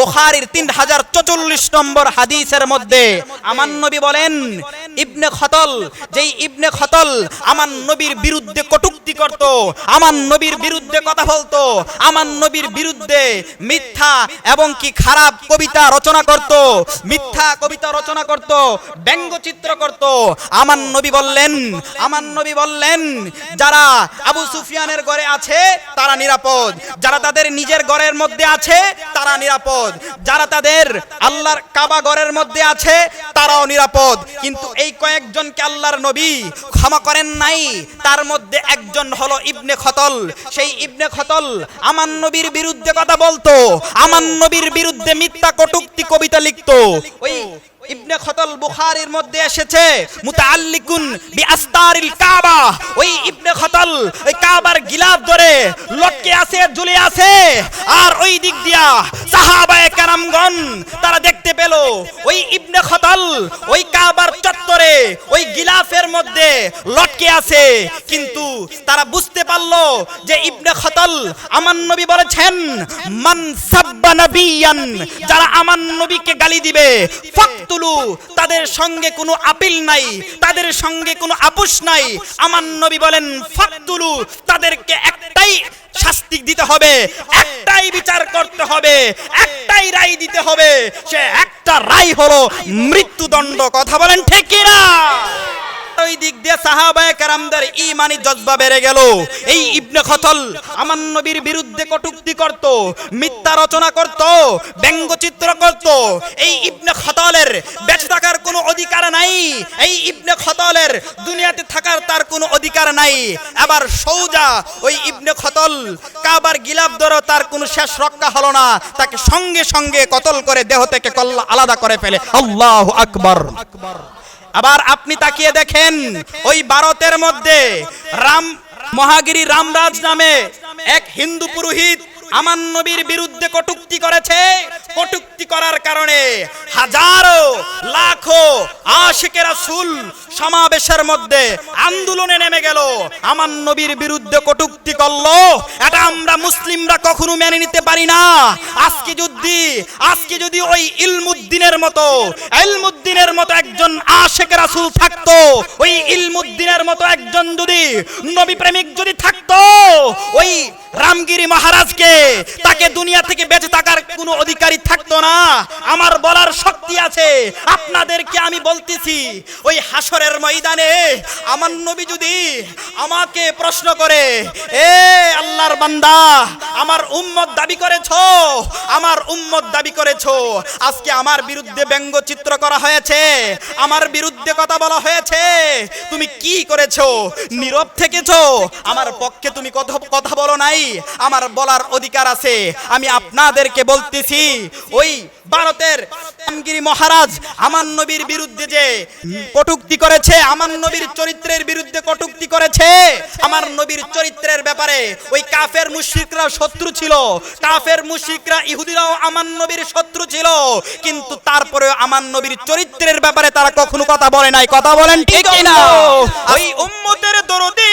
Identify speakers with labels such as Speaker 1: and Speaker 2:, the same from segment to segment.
Speaker 1: বুখারীর তিন হাজার চচল্লিশ নম্বর হাদিসের মধ্যে আমার নবী বলেন, ইবনে খতল, যেই ইবনে খতল আমার নবীর বিরুদ্ধে কটূক্তি করত, আমার নবীর বিরুদ্ধে কথা বলতো, আমার নবীর বিরুদ্ধে মিথ্যা এবং কি খারাপ কবিতা রচনা করত, মিথ্যা কবিতা রচনা করত ব্যঙ্গচিত্র করত। আমার নবী বললেন, আমার নবী বললেন, যারা আবু সুফিয়ানের ঘরে আছে, তারা নিরাপদ। যারা তাদের নিজের ঘরের মধ্যে আছে, তারা নিরাপদ। যারা তাদের আল্লাহর কাবা ঘরের মধ্যে আছে, তারাও নিরাপদ। কিন্তু এই কয়েকজনকে আল্লাহর নবী ক্ষমা করেন নাই, তার মধ্যে একজন হলো ইবনে খতল। সেই ইবনে খতল আমার নবীর বিরুদ্ধে কথা বলতো আমার নবীর বিরুদ্ধে মিথ্যা কটুক্তি কবিতা লিখতো। ওই ইবনে খতল বুখারীর মধ্যে এসেছে, মুতাআল্লিকুন বিআস্তারিল কাবা। ওই ইবনে খতল, ওই কাবার গিলাফ ধরে লটকে আছে, ঝুলে আছে। আর ওই দিক দিয়া সাহাবায়ে কেরামগণ, তারা দেখতে পেল, ওই ইবনে খতল ওই কাবার চত্বরে ওই গিলাফের মধ্যে লটকে আছে। কিন্তু তারা বুঝতে পারল যে ইবনে খতল আমার নবী বলেছেন, মান সাব্বা নাবিয়ান যারা আমার নবীকে গালি দিবে, ফাকতুলু তাদের সঙ্গে কোনো আপিল নাই, তাদের সঙ্গে কোনো আপোষ নাই। আমার নবী বলেন ফাতুলু তাদেরকে একটাই শাস্তি দিতে হবে, একটাই বিচার করতে হবে, একটাই রায় দিতে হবে। সে একটা রায় হলো মৃত্যুদণ্ড, কথা বলেন ঠিক কিনা? ওই দিক দিয়ে সাহাবায়ে কারামদের ইমানি জজবা বেড়ে গেল। এই ইবনে খতল আমার নবীর বিরুদ্ধে কটূক্তি করত, মিথ্যা রচনা করত, ব্যঙ্গচিত্র করত। এই ইবনে খতলের বেঁচে থাকার কোনো অধিকার নাই। এই ইবনে খতলের দুনিয়াতে থাকার তার কোনো অধিকার নাই। আবার সৌজা ওই ইবনে খতল কাবার গিলাপ ধরো তার কোনো শেষ রক্ষা হলো না। তাকে সঙ্গে সঙ্গে কতল করে দেহ থেকে কল্লা আলাদা করে ফেলে। আল্লাহ আকবার। আবার আপনি তাকিয়ে দেখেন, ওই ভারতের মধ্যে রাম, মহাগিরি রামরাজ নামে এক হিন্দু পুরোহিত আমার নবীর বিরুদ্ধে কটুক্তি করেছে। কটুক্তি করার কারণে হাজারো, লাখো আশিকের রাসূল সমাবেশের মধ্যে আন্দোলনে নেমে গেল। আমার নবীর বিরুদ্ধে কটুক্তি করল। এটা আমরা মুসলিমরা কখনো মেনে নিতে পারি না। আজকে যদি আজকে যদি ওই ইলমুদ্দিনের মতো ইলমুদ্দিনের মতো একজন আশেক রাসূল থাকতো, ওই ইলমুদ্দিনের মতো একজন যদি নবী প্রেমিক যদি থাকতো, ওই রামগিরি মহারাজকে তাকে দুনিয়া থেকে বেঁচে থাকার কোনো অধিকারী থাকতো না। আমার বলার শক্তি আছে। আপনাদেরকে আমি বলতেছি, ওই হাসরের ময়দানে আমার নবী যদি আমাকে প্রশ্ন করে, এ আল্লাহর বান্দা, আমার উম্মত দাবি করেছ? আমার উম্মত দাবি করেছ। আজকে আমার বিরুদ্ধে ব্যঙ্গচিত্র করা হয়েছে। আমার বিরুদ্ধে কথা বলা হয়েছে। তুমি কি করেছ? নীরব থেকেছো? আমার পক্ষে তুমি কথা কথা বলো নাই। আমার বলার অধিকার আছে। আমি আপনাদেরকে বলতেছি, ওই ভারতের রামগিরি মহারাজ আমার নবীর বিরুদ্ধে যে কটুক্তি করেছে আমার নবীর চরিত্রের বিরুদ্ধে কটুক্তি করেছে আমার নবীর চরিত্রের ব্যাপারে ওই কাফের মুশরিকরা শত্রু ছিল কাফের মুশরিকরা ইহুদিরাও আমার নবীর শত্রু ছিল কিন্তু তারপরে আমার নবীর চরিত্রের ব্যাপারে তারা কখনো কথা বলে নাই। কথা বলেন ঠিক না ওই উম্মতের দরদি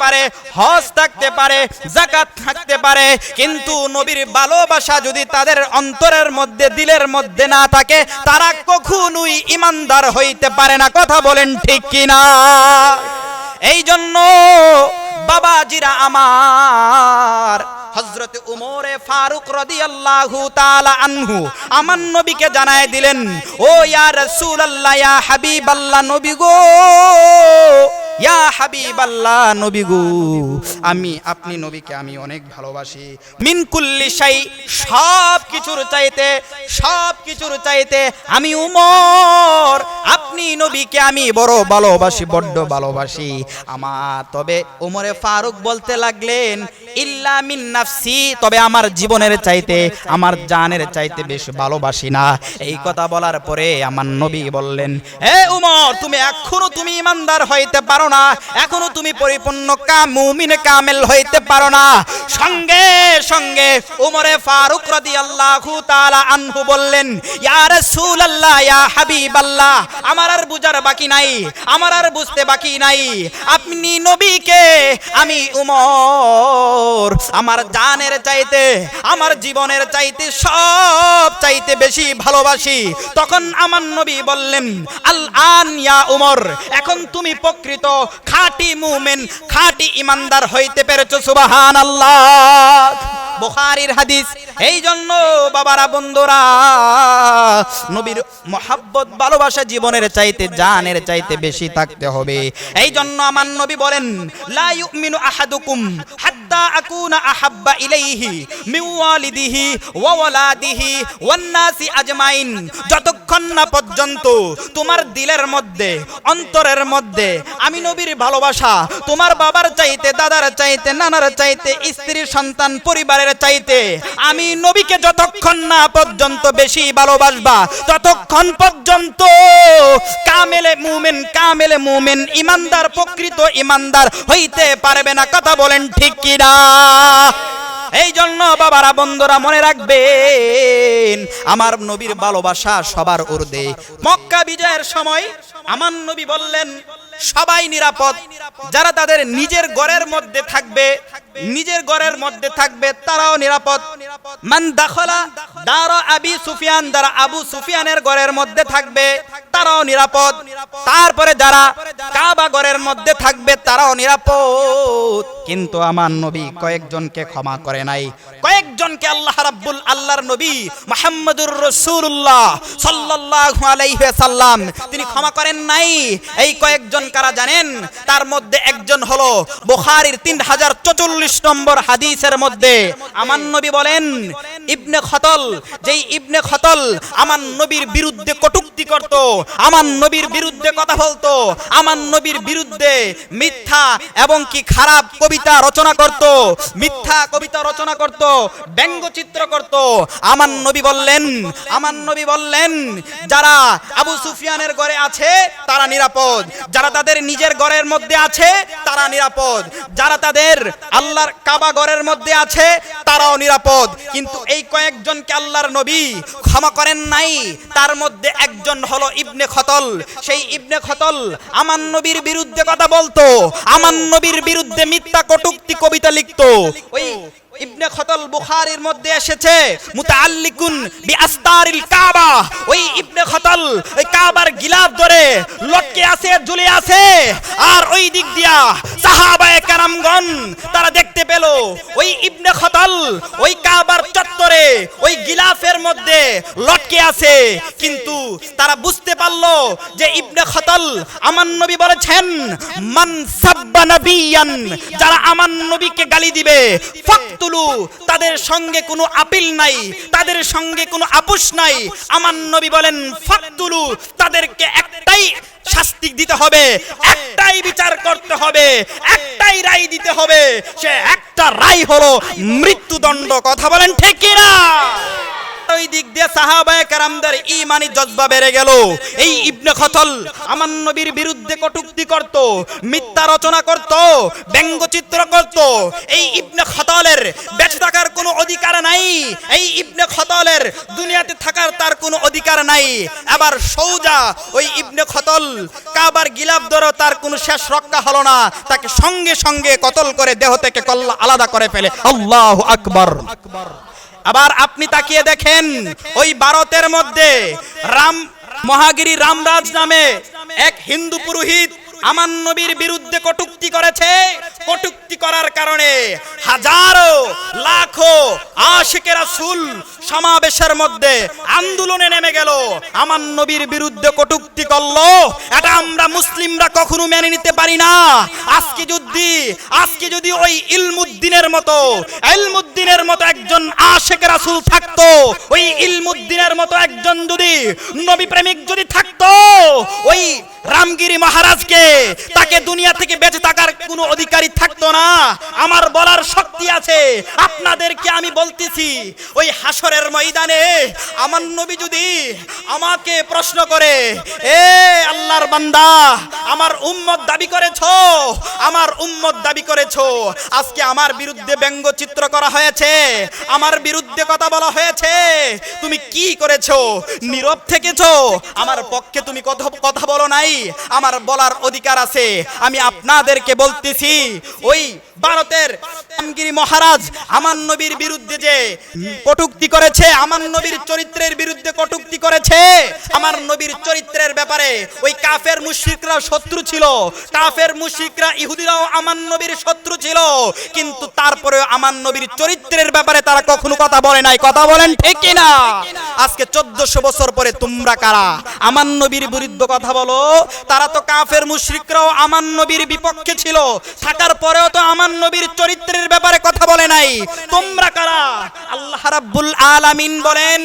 Speaker 1: পারে, হজ থাকতে পারে জাকাত থাকতে পারে, কিন্তু নবীর ভালোবাসা যদি তাদের অন্তরের মধ্যে, দিলের মধ্যে না থাকে, তারা কখনোই ইমানদার হইতে পারে না। কথা বলেন ঠিক কিনা? এই জন্য বাবাজিরা আমার হজরত উমরে ফারুক রাদিয়াল্লাহু তাআলা আনহু আমার নবীকে জানায় দিলেন, ও ইয়া রাসূলুল্লাহ, ইয়া হাবিবাল্লাহ, নবী গো ইয়া হাবিবাল্লাহ নবী গো, আমি, আপনি নবীকে আমি অনেক ভালোবাসি। মিন কুল্লি শাই সব কিছুর চাইতে সব কিছুর চাইতে আমি উমর। আপনি নবীকে আমি বড় ভালোবাসি, বড্ড ভালোবাসি। আমার, তবে উমরে ফারুক বলতে লাগলেন, ইল্লা মিন নাফসি তবে আমার জীবনের চাইতে, আমার জানের চাইতে বেশ ভালোবাসি না। এই কথা বলার পরে আমার নবী বললেন, হে উমর, তুমি এখনও তুমি ইমানদার হইতে পারো না। এখনও তুমি পরিপূর্ণ কাম কামেল হইতে পারো না। সঙ্গে সঙ্গে উমরে ফারুক রাদিয়াল্লাহু তাআলা আনহু বললেন, ইয়া রাসূলুল্লাহ, ইয়া হাবিবাল্লাহ, আমার আর বুঝার বাকি নাই, আমার আর বুঝতে বাকি নাই। আপনি নবীকে, আমি উমর, আমার জানের চাইতে, আমার জীবনের চাইতে সব চাইতে বেশি ভালোবাসি। তখন আমার নবী বললেন আল আন ইয়া উমর, এখন তুমি প্রকৃত খাঁটি মুমেন খাটি ইমানদার হইতে পেরেছ সুবাহান আল্লাহ বুখারীর হাদিস এই জন্য বাবারা, বন্ধুরা, নবীর মহাব্বত, ভালোবাসা জীবনের চাইতে, জানের চাইতে বেশি থাকতে হবে। এই জন্য আমার নবী বলেন আহাদুকুম আকুনা আহাব্বা ইলাইহি ওয়া ওয়ালাদিহি আজমাইন। যতক্ষণ না পর্যন্ত তোমার দিলের মধ্যে, অন্তরের মধ্যে আমি নবীর ভালোবাসা, তোমার বাবার চাইতে, দাদার চাইতে, নানার চাইতে স্ত্রীর সন্তান, পরিবারের চাইতে আমি নবীকে যতক্ষণ না পর্যন্ত বেশি ভালোবাসবা, ততক্ষণ পর্যন্ত কামেলে মুমেন কামেলে মুমেন, ইমানদার, প্রকৃত ইমানদার হইতে পারবে না। কথা বলেন ঠিক কিনা? এই জন্য বাবারা, বন্ধুরা, মনে রাখবেন, আমার নবীর ভালোবাসা সবার উর্দে মক্কা বিজয়ের সময় আমার নবী বললেন, সবাই নিরাপদ, যারা তাদের নিজের ঘরের মধ্যে থাকবে, নিজের ঘরের মধ্যে থাকবে, তারাও নিরাপদ। মান দাখলা দার আবি সুফিয়ান, যারা আবু সুফিয়ানের ঘরের মধ্যে থাকবে, তারাও নিরাপদ। তারপরে যারা কাবা ঘরের মধ্যে থাকবে তারাও নিরাপদ। কিন্তু আমার নবী কয়েকজনকে ক্ষমা করে নাই। কয়েকজনকে আল্লাহ রাব্বুল আল্লাহর নবী মুহাম্মদুর রাসূলুল্লাহ সাল্লাল্লাহু আলাইহি সাল্লাম তিনি ক্ষমা করেন নাই। এই কয়েকজন কারা জানেন? তার মধ্যে একজন হলো বুখারীর 3044 নম্বর হাদিসের মধ্যে। আমার নবী বলেন ইবনে খতল যেই ইবনে খতল আমার নবীর বিরুদ্ধে কটুক্তি করত আমার নবীর বিরুদ্ধে কথা বলতো, আমার নবীর বিরুদ্ধে মিথ্যা এবং কি খারাপ কবিতা রচনা করত, মিথ্যা কবিতা রচনা করত ব্যঙ্গচিত্র করত। আমার নবী বললেন, আমার নবী বললেন, যারা আবু সুফিয়ানের ঘরে আছে, তারা নিরাপদ। যারা তাদের নিজের ঘরের মধ্যে আছে, তারা নিরাপদ। যারা তাদের আল্লাহর কাবা ঘরের মধ্যে আছে, তারাও নিরাপদ। কিন্তু এই কয়েকজনকে আল্লাহর নবী ক্ষমা করেন নাই। তার মধ্যে একজন হলো ইবনে খতল। সেই ইবনে খতল আমার নবীর বিরুদ্ধে কথা বলতো আমার নবীর বিরুদ্ধে মিথ্যা কটুক্তি কবিতা লিখতো। ওই ইবনে খতল বুখারীর মধ্যে এসেছে, মুতাআল্লিকুন বি আস্তারিল কাবা। ওই ইবনে খতল, ওই কাবার গিলাফ ধরে লটকে আছে, ঝুলে আছে। আর ওই দিক দিয়া সাহাবায়ে কারামগণ, তারা দেখতে পেল, ওই ইবনে খতল ওই কাবার চত্বরে ওই গিলাফের মধ্যে লটকে আছে। কিন্তু তারা বুঝতে পারল যে ইবনে খতল আমার নবী বলেছেন, মান সাব্বা নাবিয়ান যারা আমার নবীকে গালি দিবে ফাকতুলু তাদের সঙ্গে কোনো আপিল নাই, তাদের সঙ্গে কোনো আপোষ নাই। আমার নবী বলেন ফাতুলু তাদেরকে একটাই শাস্তি দিতে হবে, একটাই বিচার করতে হবে, একটাই রায় দিতে হবে। সে একটা রায় হলো মৃত্যুদণ্ড, কথা বলেন ঠিক কিনা? ওই দিক দিয়ে সাহাবায়ে কারামদের ইমানি জজবা বেড়ে গেল। এই ইবনে খতল আমার নবীর বিরুদ্ধে কটূক্তি করত, মিথ্যা রচনা করত, ব্যঙ্গচিত্র করত। এই ইবনে খতলের বেঁচে থাকার কোনো অধিকার নাই। এই ইবনে খতলের দুনিয়াতে থাকার তার কোনো অধিকার নাই। আবার সৌজা ওই ইবনে খতল কাবার গিলাপ ধরো তার কোনো শেষ রক্ষা হলো না। তাকে সঙ্গে সঙ্গে কতল করে দেহ থেকে কল্লা আলাদা করে ফেলে। আল্লাহ আকবার। আবার আপনি তাকিয়ে দেখেন, ওই ভারতের মধ্যে রাম, মহাগিরি রামরাজ নামে এক হিন্দু পুরোহিত আমার নবীর বিরুদ্ধে কটুক্তি করেছে। কটুক্তি করার কারণে হাজারো, লাখো আশেকের রাসূল সমাবেশের মধ্যে আন্দোলনে নেমে গেল। আমার নবীর বিরুদ্ধে কটুক্তি করল। এটা আমরা মুসলিমরা কখনো মেনে নিতে পারি না। আজকে যদি আজকে যদি ওই ইলমুদ্দিনের মতো ইলমুদ্দিনের মতো একজন আশেক রাসুল থাকতো, ওই ইলমুদ্দিনের মতো একজন যদি নবী প্রেমিক যদি থাকতো, ওই রামগিরি মহারাজকে, তাকে দুনিয়া থেকে বেঁচে থাকার কোনো অধিকারী থাকতো না। আমার বলার শক্তি আছে। আপনাদেরকে আমি বলতেছি, ওই হাসরের ময়দানে আমার নবী যদি আমাকে প্রশ্ন করে, এ আল্লাহর বান্দা, আমার উম্মত দাবি করেছ? আমার উম্মত দাবি করেছ। আজকে আমার বিরুদ্ধে ব্যঙ্গচিত্র করা হয়েছে। আমার বিরুদ্ধে কথা বলা হয়েছে। তুমি কি করেছ? নীরব থেকেছো? আমার পক্ষে তুমি কথা কথা বলো নাই। আমার বলার অধিকার আছে। আমি আপনাদেরকে বলতেছি, ওই ভারতের রামগিরি মহারাজ আমার নবীর বিরুদ্ধে যে কটুক্তি করেছে, আমার নবীর চরিত্রের বিরুদ্ধে কটুক্তি করেছে, আমার নবীর চরিত্রের ব্যাপারে ওই কাফের মুশরিকরা শত্রু ছিল, কাফের মুশরিকরা ইহুদিরাও আমার নবীর শত্রু ছিল, কিন্তু তারপরেও আমার নবীর চরিত্রের ব্যাপারে তারা কখনো কথা বলে নাই। কথা বলেন ঠিক কিনা? আজকে চোদ্দশো বছর পরে তোমরা কারা? আমার নবীর বিরুদ্ধে কথা বলো। তারা তো কাফের মুশরিকরাও আমার নবীর বিপক্ষে ছিল। থাকার পরেও তো আমার নবীর চরিত্রের ব্যাপারে কথা বলে নাই। তোমরা কারা? আল্লাহ রাব্বুল আলামিন বলেন,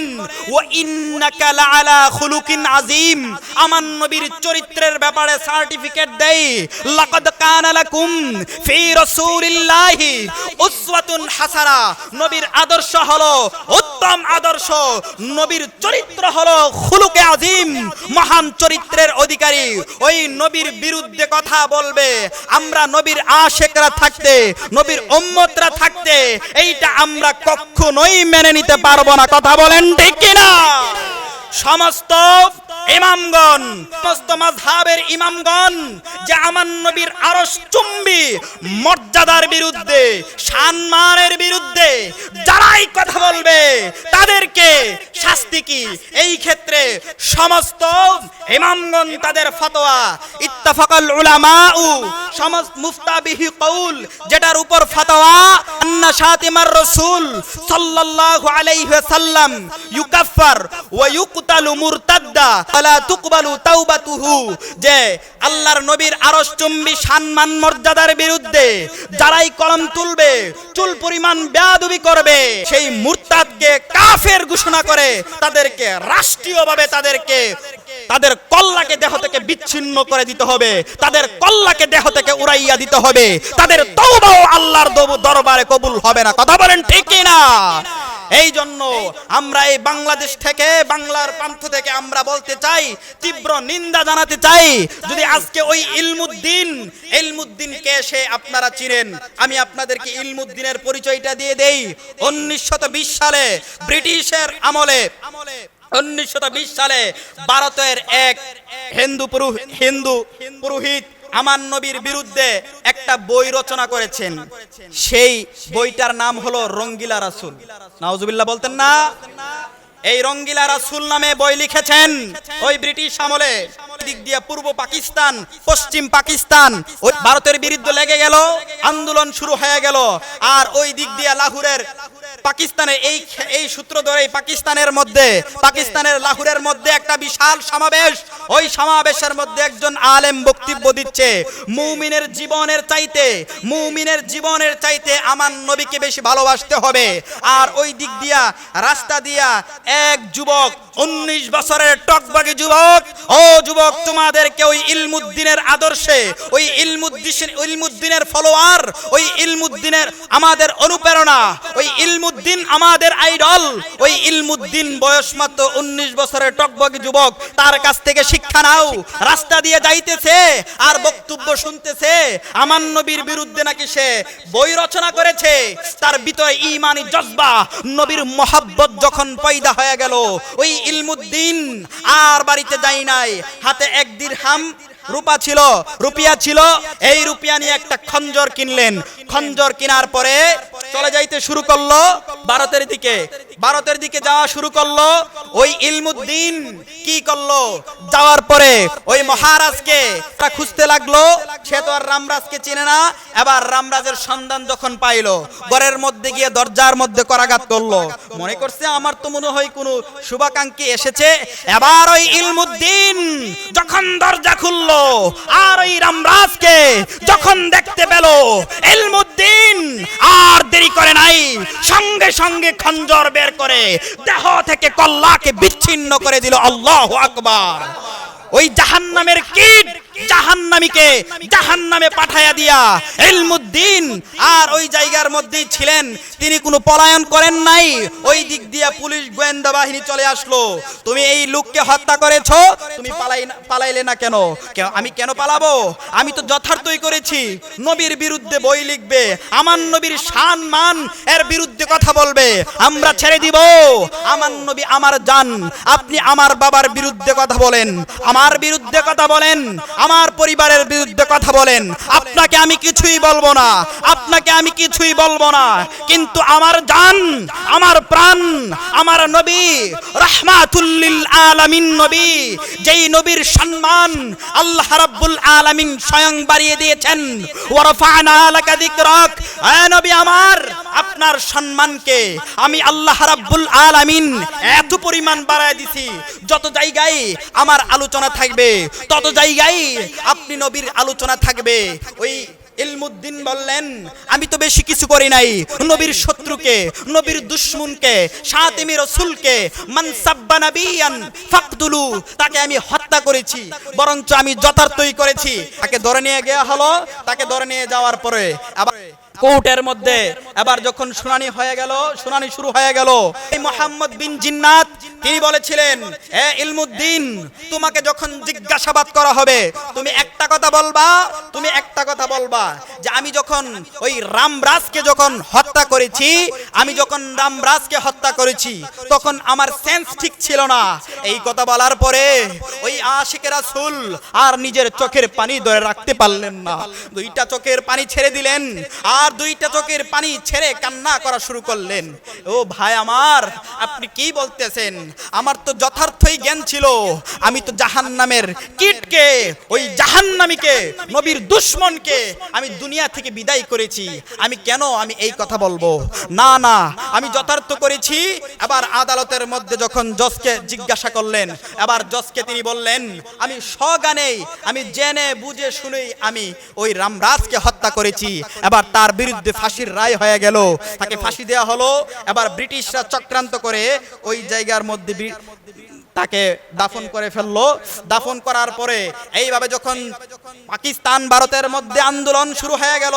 Speaker 1: ওয়া ইন্নাকা লাআলা খুলুকিন আযীম। আমার নবীর চরিত্রের ব্যাপারে সার্টিফিকেট দেই। লাকাদ কানা লাকুম ফি রাসূলিল্লাহি উসওয়াতুন হাসানা। নবীর আদর্শ হলো উত্তম আদর্শ। নবীর চরিত্র হলো খুলুকে আযীম মহান চরিত্রের অধিকারী। ওই নবীর বিরুদ্ধে কথা বলবে। আমরা নবীর আশেকরা থাকতে, নবীর উম্মতরা থাকতে, এইটা আমরা কখনোই মেনে নিতে পারব না। কথা বলেন ঠিক কিনা? সমস্ত ইমামগণ, সমস্ত মাযহাবের মর্যাদার বিরুদ্ধে বিরুদ্ধে যারাই কথা বলবে, তাদেরকে শাস্তি কি? এই ক্ষেত্রে সমস্ত ইমামগণ তাদের ফতোয়া। ইত্তাফাকাল উলামাউ, সমস্ত মুফতাবিহি কৌল যেটার উপর ফতোয়া, আন্না সাল্লাল্লাহু আলাইহি যে আল্লাহর নবীর চুম্বি সম্মান মর্যাদার বিরুদ্ধে যারাই কলম তুলবে, চুল পরিমাণ করবে, সেই মুরতাদকে কাফের ঘোষণা করে তাদেরকে রাষ্ট্রীয়ভাবে তাদেরকে, তাদের কল্লাকে দেহ থেকে বিচ্ছিন্ন করে দিতে হবে, তাদের কল্লাকে দেহ থেকে উড়াইয়া দিতে হবে, তাদের তওবাও আল্লাহর দরবারে কবুল হবে না। কথা বলেন ঠিক না এই জন্য আমরা এই বাংলাদেশ থেকে বাংলার প্রান্ত থেকে আমরা বলতে চাই তীব্র নিন্দা জানাতে চাই। যদি আজকে ওই ইলমুদ্দিন ইলমুদ্দিনকে সে আপনারা চিনেন? আমি আপনাদেরকে ইলমুদ্দিনের পরিচয়টা দিয়ে দেই। উনিশশত সালে ব্রিটিশের আমলে উনিশশো বিশ সালে ভারতের এক হিন্দু পুরু- হিন্দু পুরোহিত আমার নবীর বিরুদ্ধে একটা বই রচনা করেছেন। সেই বইটার নাম হলো রঙ্গিলা রাসুল। নাউজুবিল্লাহ বলতেন না, এই রঙ্গিলা রাসুল নামে বই লিখেছেন ওই ব্রিটিশ আমলে। দিক দিয়ে পূর্ব পাকিস্তান, পশ্চিম পাকিস্তান, ওই ভারতের বিরুদ্ধে লেগে গেল, আন্দোলন শুরু হয়ে গেল, আর ওই দিক দিয়ে লাহুরের পাকিস্তানের এই এই সূত্র ধরে পাকিস্তানের মধ্যে, পাকিস্তানের লাহোরের মধ্যে একটা বিশাল সমাবেশ। ওই সমাবেশের মধ্যে একজন আলেম বক্তব্য দিচ্ছে, মুমিনের জীবনের চাইতে, মুমিনের জীবনের চাইতে আমার নবীকে বেশি ভালোবাসতে হবে। আর ওই দিক দিয়া, রাস্তা দিয়া এক যুবক, উনিশ বছরের টকবাগি যুবক, ও যুবক, তোমাদেরকে ওই ইলমুদ্দিনের আদর্শে, ওই ইলমুদ্দিন ইলমুদ্দিনের ফলোয়ার, ওই ইলমুদ্দিনের আমাদের অনুপ্রেরণা, ওই ইলমুদ্দিন আমাদের আইডল। ওই ইলমুদ্দিন বয়স মাত্র উনিশ বছরের টকবগি যুবক, তার কাছ থেকে শিক্ষা নাও। রাস্তা দিয়ে যাইতেছে আর বক্তব্য শুনতেছে। আমার নবীর বিরুদ্ধে নাকি সে বই রচনা করেছে। তার ভিতরে ইমানি জজবা, নবীর মহাব্বত যখন পয়দা হয়ে গেল, ওই ইলমুদ্দিন আর বাড়িতে যাই নাই। হাতে এক দিরহাম রূপা ছিল, রুপিয়া ছিল। এই রুপিয়া নিয়ে একটা খঞ্জর কিনলেন। খঞ্জর কেনার পরে চলে যাইতে শুরু করল ভারতের দিকে। ভারতের দিকে যাওয়া শুরু করল। ওই ইলমুদ্দিন কি করল? যাওয়ার পরে ওই মহারাজকে তা খুঁজতে লাগল। সে তো আর রামরাজকে চিনে না। এবার রামরাজের সন্ধান যখন পাইলো, ঘরের মধ্যে গিয়ে দরজার মধ্যে করাঘাত করল। মনে করছে আমার তো মনে হয় কোনো শুভাকাঙ্ক্ষী এসেছে। এবার ওই ইলমুদ্দিন যখন দরজা খুললো, আর ওই রামরাজকে যখন দেখতে পেল, ইলমুদ্দিন আর দেরি করে নাই। সঙ্গে সঙ্গে খঞ্জর বের করে দেহ থেকে কল্লাকে বিচ্ছিন্ন করে দিল। আল্লাহ আকবার। ওই জাহান্নামের কীট জাহান্নামীকে জাহান্নামে পাঠায়া দিয়া ইলমুদ্দিন আর ওই জায়গার মধ্যেই ছিলেন। তিনি কোনো পলায়ন করেন নাই। ওই দিক দিয়া পুলিশ গোয়েন্দা বাহিনী চলে আসলো। তুমি এই লোককে হত্যা করেছ? তুমি পালাই পালাইলে না কেন, আমি কেন পালাবো? আমি তো যথার্থই করেছি। নবীর বিরুদ্ধে বই লিখবে। আমার নবীর শান, মান, এর বিরুদ্ধে কথা বলবে। আমরা ছেড়ে দিব। আমার নবী আমার জান। আপনি আমার বাবার বিরুদ্ধে কথা বলেন। আমার বিরুদ্ধে কথা বলেন। আমার পরিবারের বিরুদ্ধে কথা বলেন। আপনাকে আমি কিছুই বলব না। আপনাকে আমি কিছুই বলব না। কিন্তু আমার জান, আমার প্রাণ, আমার নবী, রহমাতুল্লিল আলামিন নবী, যেই নবীর সম্মান আল্লাহ রাব্বুল আলামিন স্বয়ং বাড়িয়ে দিয়েছেন। ওয়ারফানা লাকা যিকরাক। এ নবী আমার, আপনার সম্মানকে আমি আল্লাহ রাব্বুল আলামিন এত পরিমাণ বাড়ায় দিছি। যত জায়গায় আমার আলোচনা থাকবে, তত জায়গায় আপনি নবীর আলোচনা থাকবে। ওই ইলমুদ্দিন বললেন, আমি তো বেশি কিছু করি নাই। নবীর শত্রুকে, নবীর দুশ্মনকে সাতিমি রসুলকে মানসাব্বা নাবিয়ান ফাকদুলু তাকে আমি হত্যা করেছি। বরঞ্চ আমি যথার্থই করেছি। তাকে ধরে নিয়ে গিয়া হলো, তাকে ধরে নিয়ে যাওয়ার পরে আবার কোর্টের মধ্যে। এবার যখন শুনানি হয়ে গেল, শুনানি শুরু হয়ে গেল, এই মোহাম্মদ বিন জিন্নাত তিনি বলেছিলেন? এ ইলমুদ্দিন, তোমাকে যখন জিজ্ঞাসাবাদ করা হবে, তুমি একটা কথা বলবা, তুমি একটা কথা বলবা যে আমি যখন ওই রামরাজকে যখন হত্যা করেছি, আমি যখন রামরাজকে হত্যা করেছি, তখন আমার সেন্স ঠিক ছিল না। এই কথা বলার পরে ওই আশিকের রাসূল আর নিজের চোখের পানি ধরে রাখতে পারলেন না। দুইটা চোখের পানি ছেড়ে দিলেন, আর দুইটা চোখের পানি ছেড়ে কান্না করা শুরু করলেন। ও ভাই আমার, আপনি কি বলতেছেন? আমার তো যথার্থই জ্ঞান ছিল। আমি তো জাহান্নামের কীটকে, ওই জাহান্নামীকে, নবীর দুশ্মনকে আমি দুনিয়া থেকে বিদায় করেছি। আমি কেন আমি এই কথা বলব? না না, আমি যথার্থ করেছি। এবার আদালতের মধ্যে যখন জজকে জিজ্ঞাসা করলেন এবার জজকে তিনি বললেন, আমি সগানেই আমি জেনে বুঝে শুনেই আমি ওই রামরাজকে হত্যা করেছি। এবার তার বিরুদ্ধে ফাঁসির রায় হয়ে গেল। তাকে ফাঁসি দেওয়া হলো। এবার ব্রিটিশরা চক্রান্ত করে ওই জায়গার মধ্যে তাকে দাফন করে ফেলল। দাফন করার পরে এইভাবে যখন পাকিস্তান ভারতের মধ্যে আন্দোলন শুরু হয়ে গেল,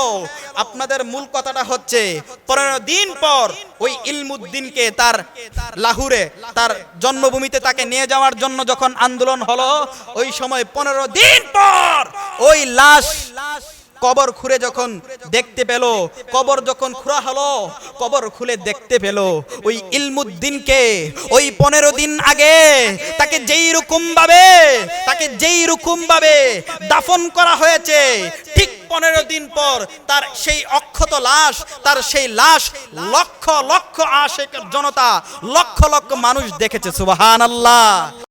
Speaker 1: আপনাদের মূল কথাটা হচ্ছে, পনেরো দিন পর ওই ইলমুদ্দিনকে তার লাহুরে, তার জন্মভূমিতে তাকে নিয়ে যাওয়ার জন্য যখন আন্দোলন হলো, ওই সময় পনেরো দিন পর ওই লাশ লাশ কবর খুঁড়ে যখন দেখতে পেল, কবর যখন খুঁড়া হলো, কবর খুলে দেখতে পেল। ওই ইলমুদ্দিনকে ওই পনেরো দিন আগে তাকে যেই রকম ভাবে, তাকে যেই রকম ভাবে দাফন করা হয়েছে, ঠিক পনেরো দিন পর তার সেই অক্ষত লাশ, তার সেই লাশ লক্ষ লক্ষ আশেক জনতা, লক্ষ লক্ষ মানুষ দেখেছে সুবাহান আল্লাহ